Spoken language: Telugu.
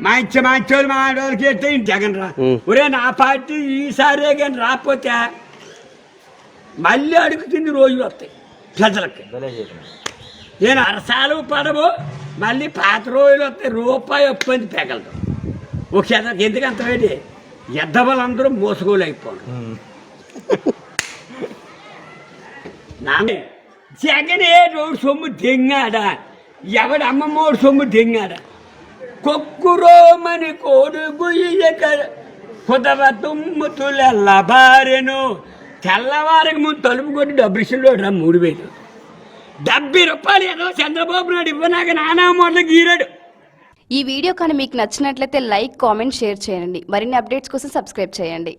మంచి మంచోళ్ళు మా ఎత్తే ఇంటి జగన్ రా. ఒరే నా పార్టీ ఈసారే కానీ రాకపోతే మళ్ళీ అడుగుతుంది రోజులు వస్తాయి ప్రజలకి. నేను అరసాలు పడవు మళ్ళీ పాత రోజులు వస్తాయి రూపాయి ఒప్పంది పెగలదు. ఒక శాతం ఎందుకు అంత వేడి? ఎద్ద వాళ్ళందరూ మోసుకోలేకపోవడం నాన్న జగన్ ఏ రోడ్డు సొమ్ము దింగాడా? ఎవడు అమ్మమ్మోడు సొమ్ము దింగాడా? కొక్కురోమని కోడుగు కుదవ తుమ్ముతుల లబారెను. తెల్లవారికి ముందు తలుపు కొట్టి డబ్బు రా మూడు వేలు. డెబ్బై రూపాయలు ఏదో చంద్రబాబు నాయుడు ఇవ్వనాక నానా మొదలు గీరాడు. ఈ వీడియో కానీ మీకు నచ్చినట్లయితే లైక్ కామెంట్ షేర్ చేయండి. మరిన్ని అప్డేట్స్ కోసం సబ్స్క్రైబ్ చేయండి.